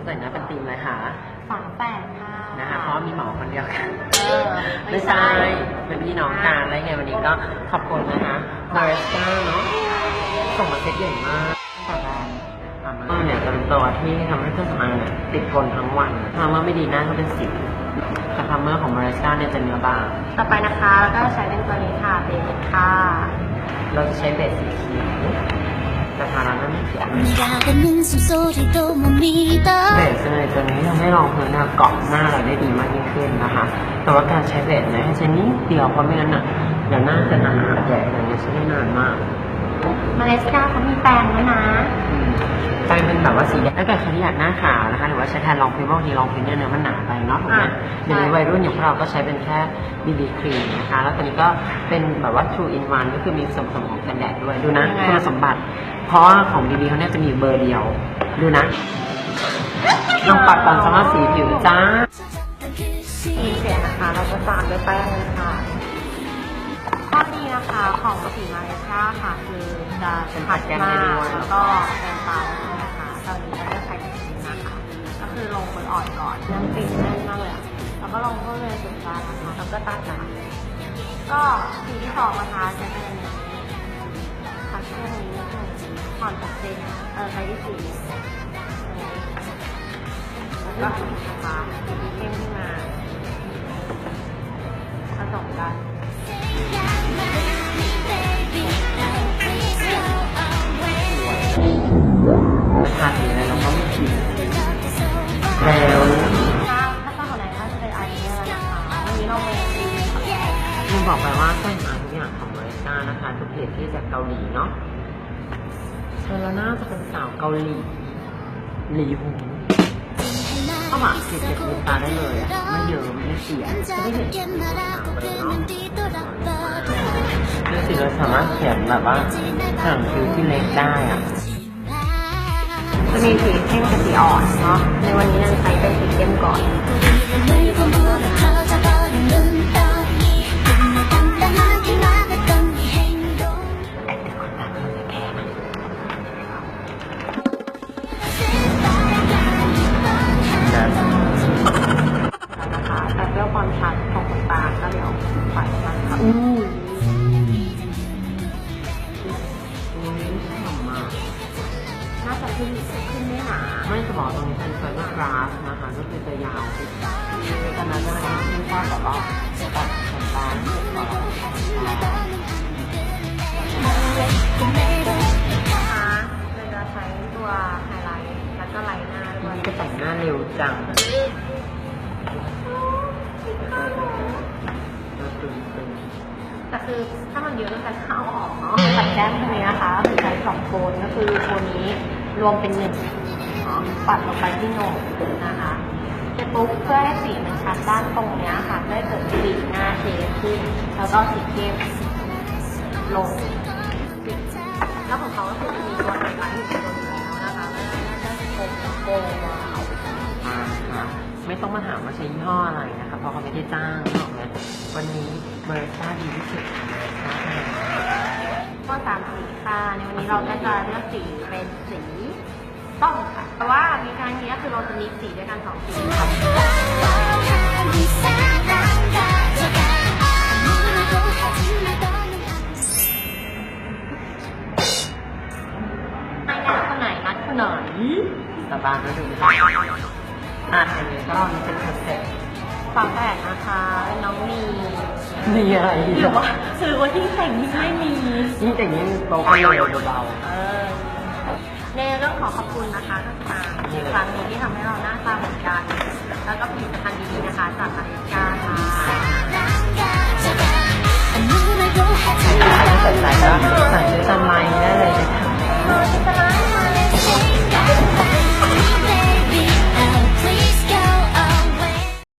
ก็แต่งหน้าเป็นธีมอะไรคะฝาแฝดค่ะ นะคะเพราะว่ามีหมอคนเดียวกันเออไม่ใช่เป็นพี่น้องกันอะไรไงวันนี้ก็ขอบคุณนะคะบาริสต้าเนาะส่งมาเซ็ตใหญ่มากแต่แรกทำมาเนี่ยจะเป็นตัวที่ทำให้เครื่องสำอางเนี่ยติดทนทั้งวันทำเมื่อไม่ดีหน้าก็เป็นสิวแต่ทำเมื่อของบาริสต้าเนี่ยจะเนื้อบาง ต่อไปนะคะ แล้วก็ใช้เป็นตัวนี้ค่ะเบสค่ะ เราจะใช้เบสสีเขียว จะทานร้านนั้นเบสเลยตัวนี้ทำให้รองพื้นเกาะหน้าเราได้ดีมากยิ่งขึ้นนะคะ แต่ว่าการใช้เบสนะให้ใช้นิดเดียวเพราะไม่งั้นอะเดี๋ยวหน้าจะหนาแหญ่เดี๋ยวนี้ใช้ได้นานมากมาเลสกาเขามีแปรงแล้วนะ แปรงเป็นแบบว่าสีแดงถ้าเกิดใครที่อยากหน้าขาวนะคะหรือว่าใช้แทนรองพื้นบางทีรองพื้นเนี่ยเนื้อมันหนาไปเนาะถูกไหมอะเดี๋ยวนี้ใช่วัยรุ่นอย่างพวกเราก็ใช้เป็นแค่บีบีครีมนะคะ แล้วตัวนี้ก็เป็นแบบว่า two in one ก็คือมีส่วนผสมของกันแดดด้วยดูนะคุณสมบัติ เพราะว่าของบีบีเขาเนี่ยจะมีเบอร์เดียว ดูนะลองปัดก่อนสำหรับสีผิวจ้า สีเสียนะคะ เราจะตามด้วยแป้งเลยค่ะข้อดีนะคะของสีมาเลสกาค่ะ คือจะชัดมากแล้วก็เต็มตาได้นะคะตอ นนี้เราจะใช้แบบนี้นะคะก็คือลงบนอ่อนก่อนน้ำปิดแน่นมากเลยอะแล้วก็ลงเพื่อเลยสุดตานะคะแล้วก็ตาจ๋าก็สีที่สองนะคะจะเป็นคัดช่วงนี้นิดนึงผ่อนจากเจนเออใช้ที่สีแล้วก็อันนี้นะคะสีเข้มขึ้นมาผสมกัน ทาสีอะไรเราก็ไม่ผิดแล้วถ้าถ้าต้องของไหนก็จะเป็นอายไรคะวันนี้เราเป็นสีลืมบอกไปว่าเครื่องสำอาทุกอย่างของมาริซ่านะคะทุกเพจที่จากเกาหลีเนาะเธอแล้วน่าจะเป็นสาวเกาหลีหลีหูเข้ามาเก็บเก็บลืมตาได้เลยอะไม่เยอะไม่เสียจะได้เห็นผิวขาวเลยเนาะดูสิเราสามารถเขียนแบบว่าห่างคิ้วที่เล็กได้อะ จะมีสีเข้มกับสีอ่อนเนาะ ในวันนี้เราใช้เป็นสีเข้มก่อนนะนะคะแต่เพื่อความชัดของขนตาก็เดี๋ยวปัดมันค่ะ ขึ้นขึ้นไม่หนาไม่จะบอกตรงนี้เป็นไฟเบอร์กราสนะคะก็คือจะยาวขึ้นตอนนั้นจะให้ที่ว่าแบบว่าตัดขนตาที่ต่อนะคะเราจะใช้ตัวไฮไลท์ แล้วก็ไลน์หน้าด้ทีวยนี้ก็แต่งหน้าเร็วจังตึงแต่คือถ้ามันเยอะมันจะเข้าออกเนาะปัดแก้มตรงนี้นะคะคือใช้สองโทนก็คือโทนนี้ รวมเป็นหนึ่งเนาะปัดลงไปที่โหนกนะคะเสร็จปุ๊บเพื่อให้สีมันชัดด้านตรงเนี้ยค่ะได้เกิดสีหน้าเชฟขึ้นแล้วก็สีเข้มลงแล้วของเขาก็คือจะมีตัวไฮไลท์อยู่ตรงนี้แล้วนะคะแล้วก็จะโกงโกงวาวๆอ่าค่ะไม่ต้องมาถามว่าใช้ยี่ห้ออะไรนะคะเพราะเขาไม่ได้จ้างนกออกไหมวันนี้เมอร์ซ่าดีที่สุดของเมอร์ซ่าเลยก็สามสีค่ะในวันนี้เราก็จะเลือกสีเป็น สีส้มค่ะ แต่ว่ามีครั้งนี้ก็คือเราจะมีสีด้วยกันสองสีค่ะให้นัดคนไหนนัดคนไหนสบายนะดูอะอันนี้ก็นี่เป็นคอนเซ็ปต์ฝาแฝดนะคะเป็นน้องมีมีอะไรหรือว่าหรือว่าที่แต่งที่ไม่มียิ่งแต่งยิ่งโตกันเลยเบา เออในเรื่องขอขอบคุณนะคะทางอีกครั้งนี้ที่ทำให้เราหน้าใส